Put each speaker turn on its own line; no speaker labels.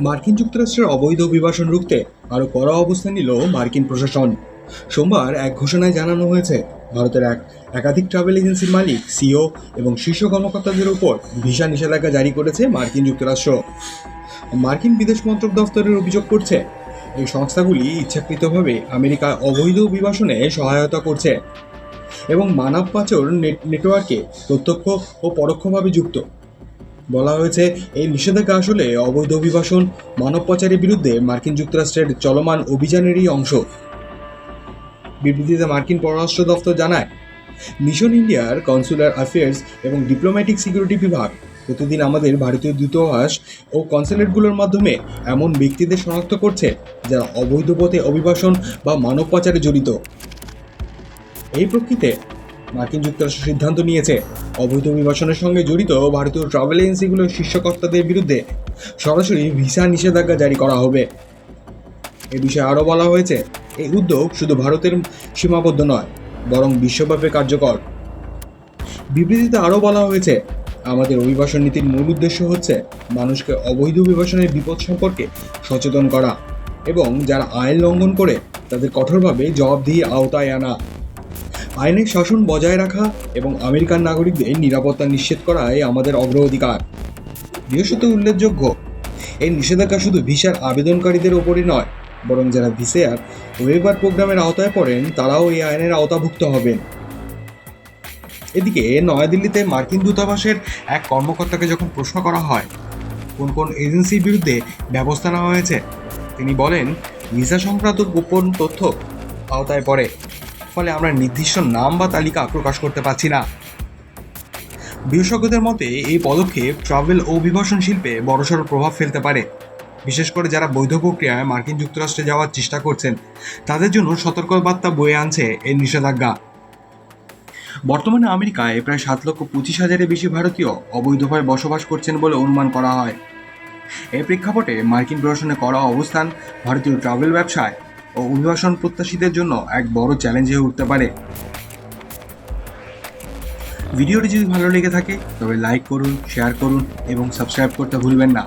মার্কিন যুক্তরাষ্ট্রের অবৈধ অভিবাসন রুখতে আরও কড়া অবস্থান নিল মার্কিন প্রশাসন। সোমবার এক ঘোষণায় জানানো হয়েছে, ভারতের এক একাধিক ট্রাভেল এজেন্সির মালিক, সিও এবং শীর্ষ কর্মকর্তাদের উপর ভিসা নিষেধাজ্ঞা জারি করেছে মার্কিন যুক্তরাষ্ট্র। মার্কিন বিদেশ মন্ত্রক দফতরের অভিযোগ করছে, এই সংস্থাগুলি ইচ্ছাকৃতভাবে আমেরিকায় অবৈধ অভিবাসনে সহায়তা করছে এবং মানব পাচার নেট- নেটওয়ার্কে প্রত্যক্ষ ও পরোক্ষভাবে যুক্ত। বলা হয়েছে, এই নিষেধাজ্ঞা আসলে অবৈধ অভিবাসন মানব পাচারের বিরুদ্ধে মার্কিন যুক্তরাষ্ট্রের চলমান অভিযানেরই অংশ। বিবৃতিতে মার্কিন পররাষ্ট্র দফতর জানায়, মিশন ইন্ডিয়ার কনসুলার অ্যাফেয়ার্স এবং ডিপ্লোম্যাটিক সিকিউরিটি বিভাগ প্রতিদিন আমাদের ভারতীয় দূতাবাস ও কনসুলেটগুলোর মাধ্যমে এমন ব্যক্তিদের শনাক্ত করছে যারা অবৈধ পথে অভিবাসন বা মানব পাচারে জড়িত। এই প্রেক্ষিতে মার্কিন যুক্তরাষ্ট্র সিদ্ধান্ত নিয়েছে। অবৈধ অভিবাসনের সঙ্গে জড়িত ভারতীয় ট্রাভেল এজেন্সিগুলোর শীর্ষকর্তাদের বিরুদ্ধে সরাসরি ভিসা নিষেধাজ্ঞা জারি করা হবে। এ বিষয়ে আরও বলা হয়েছে, এই উদ্যোগ শুধু ভারতের সীমাবদ্ধ নয়, বরং বিশ্বব্যাপী কার্যকর। বিবৃতিতে আরও বলা হয়েছে, আমাদের অভিবাসন নীতির মূল উদ্দেশ্য হচ্ছে মানুষকে অবৈধ অভিবাসনের বিপদ সম্পর্কে সচেতন করা এবং যারা আইন লঙ্ঘন করে তাদের কঠোরভাবে জবাবদিহি আওতায় আনা। আইনের শাসন বজায় রাখা এবং আমেরিকান নাগরিকদের নিরাপত্তা নিশ্চিত করাই আমাদের অগ্রাধিকার। বৃহস্পতি উল্লেখযোগ্য, এই নিষেধাজ্ঞা শুধু ভিসার আবেদনকারীদের ওপরই নয়, বরং যারা ভিসেয়ার ওয়েবার প্রোগ্রামের আওতায় পড়েন, তারাও এই আইনের আওতাভুক্ত হবেন। এদিকে নয়াদিল্লিতে মার্কিন দূতাবাসের এক কর্মকর্তাকে যখন প্রশ্ন করা হয়, কোন কোন এজেন্সির বিরুদ্ধে ব্যবস্থা নেওয়া হয়েছে, তিনি বলেন, ভিসা সংক্রান্ত গোপন তথ্য আওতায় পড়ে। ফলে আমরা নির্দিষ্ট নাম বা তালিকা প্রকাশ করতে পারছি না। বিশেষজ্ঞদের মতে, এই পদক্ষেপ ট্রাভেল ও অভিবাসন শিল্পে বড়সড় প্রভাব ফেলতে পারে। বিশেষ করে যারা বৈধ প্রক্রিয়ায় মার্কিন যুক্তরাষ্ট্রে যাওয়ার চেষ্টা করছেন, তাদের জন্য সতর্কবার্তা বয়ে আনছে এই নিষেধাজ্ঞা। বর্তমানে আমেরিকায় প্রায় সাত লক্ষ পঁচিশ হাজারের বেশি ভারতীয় অবৈধভাবে বসবাস করছেন বলে অনুমান করা হয়। এই প্রেক্ষাপটে মার্কিন প্রশাসনে করা অবস্থান ভারতীয় ট্রাভেল ব্যবসায়। ও অভিবাসন প্রত্যাশীদের জন্য এক বড় চ্যালেঞ্জ হয়ে উঠতে পারে। ভিডিওটি যদি ভালো লেগে থাকে, তবে লাইক করুন শেয়ার করুন এবং সাবস্ক্রাইব করতে ভুলবেন না।